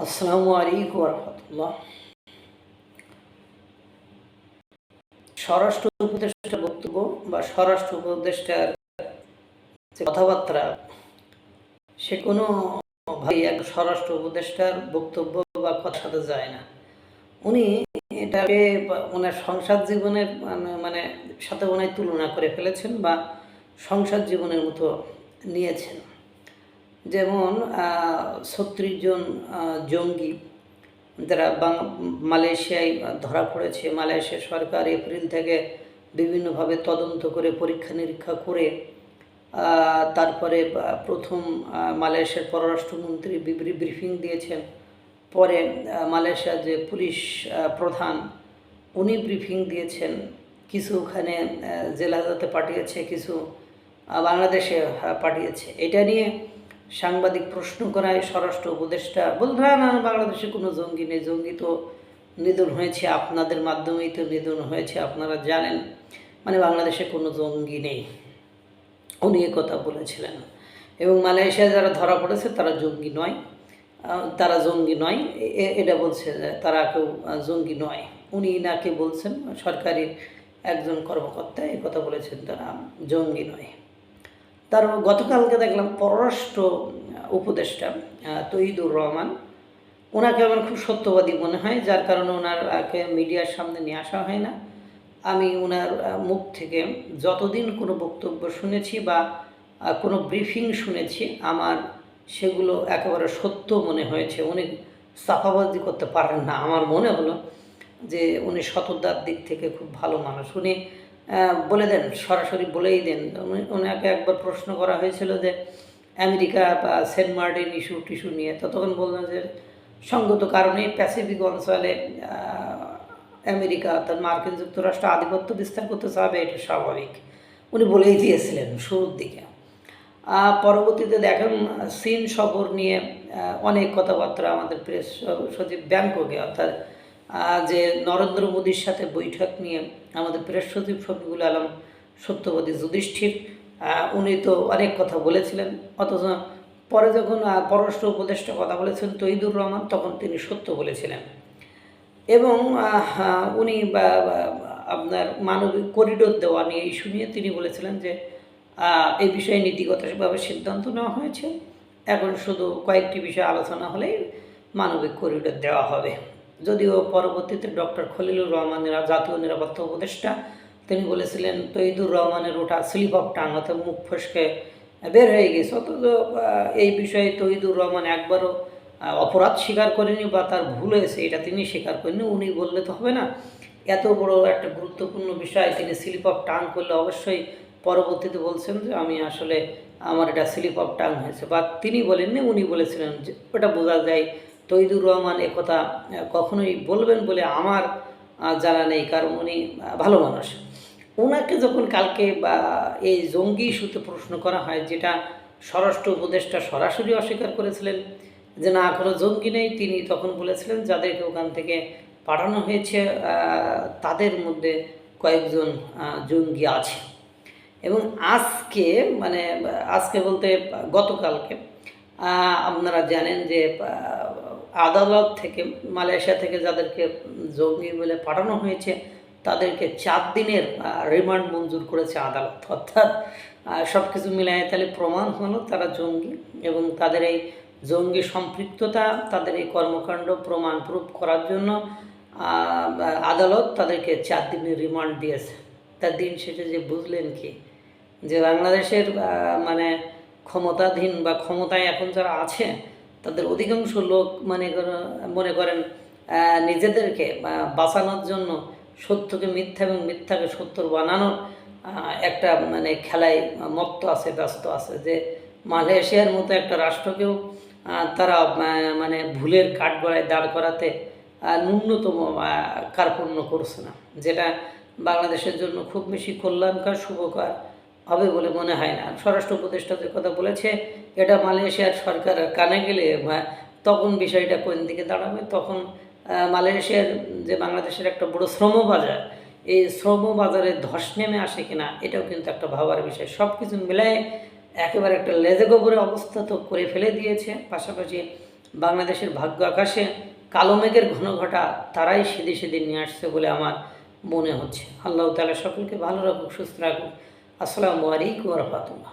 আসসালামু আলাইকুম রহমতুল্লাহ স্বরাষ্ট্র উপদেষ্টার বক্তব্য বা স্বরাষ্ট্র উপদেষ্টার যে কথাবার্তা, সে কোনো ভাবে এক স্বরাষ্ট্র উপদেষ্টার বক্তব্য বা সাথে যায় না। উনি এটাকে ওনার সংসার জীবনের মানে- মানে সাথে ওনার তুলনা করে ফেলেছেন বা সংসার জীবনের মতো নিয়েছেন। যেমন ছত্রিশ জন জঙ্গি যারা মালয়েশিয়ায় ধরা পড়েছে। মালয়েশিয়া সরকার এপ্রিল থেকে বিভিন্নভাবে তদন্ত করে, পরীক্ষা নিরীক্ষা করে তারপরে প্রথম মালয়েশিয়ার পররাষ্ট্রমন্ত্রী ব্রিফিং দিয়েছেন। পরে মালয়েশিয়ার যে পুলিশ প্রধান, উনি ব্রিফিং দিয়েছেন। কিছু ওখানে জেলাতে পাঠিয়েছে, কিছু বাংলাদেশে পাঠিয়েছে। এটা নিয়ে সাংবাদিক প্রশ্ন করায় স্বরাষ্ট্র উপদেষ্টা বলতে না বাংলাদেশে কোনো জঙ্গি নেই। জঙ্গি তো নিধন হয়েছে, আপনাদের মাধ্যমেই তো নিধন হয়েছে, আপনারা জানেন। মানে বাংলাদেশে কোনো জঙ্গি নেই। উনি কথা বলেছিলেন। এবং মালয়েশিয়ায় যারা ধরা পড়েছে, তারা জঙ্গি নয়। তারা জঙ্গি নয়। এটা বলছে তারা কেউ জঙ্গি নয়। উনি নাকি বলছেন সরকারি একজন কর্মকর্তা এই কথা বলেছেন, তারা জঙ্গি নয়। তার গতকালকে দেখলাম পররাষ্ট্র উপদেষ্টা তহিদুর রহমান। ওনাকে আমার খুব সত্যবাদী মনে হয়, যার কারণে ওনারকে মিডিয়ার সামনে নিয়ে আসা হয় না। আমি ওনার মুখ থেকে যতদিন কোনো বক্তব্য শুনেছি বা কোনো ব্রিফিং শুনেছি, আমার সেগুলো একেবারে সত্য মনে হয়েছে। উনি সাফাবাজি করতে পারেন না। আমার মনে হলো যে উনি সততার দিক থেকে খুব ভালো মানুষ। উনি বলে দেন, সরাসরি বলেই দেন। ওনাকে একবার প্রশ্ন করা হয়েছিল যে, আমেরিকা বা সেন্ট মার্টিন ইস্যু টিস্যু নিয়ে। তো তখন বললেন যে, সঙ্গত কারণে প্যাসিফিক অঞ্চলে আমেরিকা অর্থাৎ মার্কিন যুক্তরাষ্ট্র আধিপত্য বিস্তার করতে চাবে, এটা স্বাভাবিক। উনি বলেই দিয়েছিলেন শুরুর দিকে। পরবর্তীতে দেখেন, চীন সফর নিয়ে অনেক কথাবার্তা আমাদের প্রেস সচিব ব্যাংককে, অর্থাৎ নরেন্দ্র মোদীর সাথে বৈঠক নিয়ে আমাদের প্রেস সচিব শফিকুল আলম সত্যবাদী যুধিষ্ঠির উনি তো অনেক কথা বলেছিলেন, অথচ পরে যখন পররাষ্ট্র উপদেষ্টা কথা বলেছেন তহিদুর রহমান, তখন তিনি সত্য বলেছিলেন। এবং উনি আপনার মানবিক করিডোর দেওয়া নিয়ে ইস্যু নিয়ে তিনি বলেছিলেন যে এই বিষয়ে নীতিগতভাবে সিদ্ধান্ত নেওয়া হয়েছে। এখন শুধু কয়েকটি বিষয়ে আলোচনা হলেই মানবিক করিডোর দেওয়া হবে। যদিও পরবর্তীতে ডক্টর খলিলুর রহমানের জাতীয় নিরাপত্তা উপদেষ্টা, তিনি বলেছিলেন তৈদুর রহমানের ওটা স্লিপ অফ টাং, অর্থাৎ মুখ ফসকে বের হয়ে গেছে। অথচ এই বিষয়ে তহিদুর রহমান একবারও অপরাধ স্বীকার করেনি বা তার ভুল হয়েছে, এটা তিনি স্বীকার করেনি উনি বললে তো হবে না। এত বড় একটা গুরুত্বপূর্ণ বিষয়, তিনি স্লিপ অফ টাং করলে অবশ্যই পরবর্তীতে বলছেন যে, আমি আসলে আমার এটা স্লিপ অফ টাং হয়েছে। বা তিনি বলেননি, উনি বলেছিলেন যে, ওটা বোঝা যায় তৈদুর রহমান একথা কখনোই বলবেন বলে আমার জানা নেই, কারণ উনি ভালো মানুষ। ওনাকে যখন কালকে, বা, এই জঙ্গি ইস্যুতে প্রশ্ন করা হয়, যেটা স্বরাষ্ট্র উপদেষ্টা সরাসরি অস্বীকার করেছিলেন, যে না কোনো জঙ্গি নেই, তিনি তখন বলেছিলেন, যাদেরকে ওখান থেকে পাঠানো হয়েছে তাদের মধ্যে কয়েকজন জঙ্গি আছে। এবং আজকে মানে আজকে বলতে গতকালকে আপনারা জানেন যে আদালত থেকে, মালয়েশিয়া থেকে যাদেরকে জঙ্গি বলে পাঠানো হয়েছে, তাদেরকে চার দিনের রিমান্ড মঞ্জুর করেছে আদালত। অর্থাৎ সব কিছু মিলায় তাহলে প্রমাণ হলো তারা জঙ্গি এবং তাদের এই জঙ্গি সম্পৃক্ততা, তাদের এই কর্মকাণ্ড প্রমাণ প্রুফ করার জন্য আদালত তাদেরকে চার দিনের রিমান্ড দিয়েছে। তার দিন শেষে যে বুঝলেন কি? যে বাংলাদেশের মানে ক্ষমতাধীন বা ক্ষমতায় এখন যারা আছে তাদের অধিকাংশ লোক মানে মনে করেন নিজেদেরকে বাঁচানোর জন্য সত্যকে মিথ্যা এবং মিথ্যাকে সত্যর বানানোর একটা মানে খেলায় মত্ত আছে, ব্যস্ত আছে যে মালয়েশিয়ার মতো একটা রাষ্ট্রকেও তারা মানে ভুলের কাঠগড়ায় দাঁড় করাতে ন্যূনতম কার্পণ্য করছে না। যেটা বাংলাদেশের জন্য খুব বেশি কল্যাণকার, শুভকার হবে বলে মনে হয় না। স্বরাষ্ট্র উপদেষ্টা যে কথা বলেছে এটা মালয়েশিয়ার সরকার কানে গেলে তখন বিষয়টা কোন দিকে দাঁড়াবে, তখন মালয়েশিয়ার যে বাংলাদেশের একটা বড় শ্রম বাজার এই শ্রম বাজারে ধস নেমে আসে কিনা, এটাও কিন্তু একটা ভাবার বিষয়। সব কিছু মিলায় একেবারে একটা লেজে গোবরে অবস্থা তো করে ফেলে দিয়েছে। পাশাপাশি বাংলাদেশের ভাগ্য আকাশে কালো মেঘের ঘন ঘটা তারাই সেদিন সেদিন নিয়ে আসছে বলে আমার মনে হচ্ছে। আল্লাহ তালা সকলকে ভালো রাখুক, সুস্থ রাখুক। আসসালামু আলাইকুম রহমতুল্লাহ।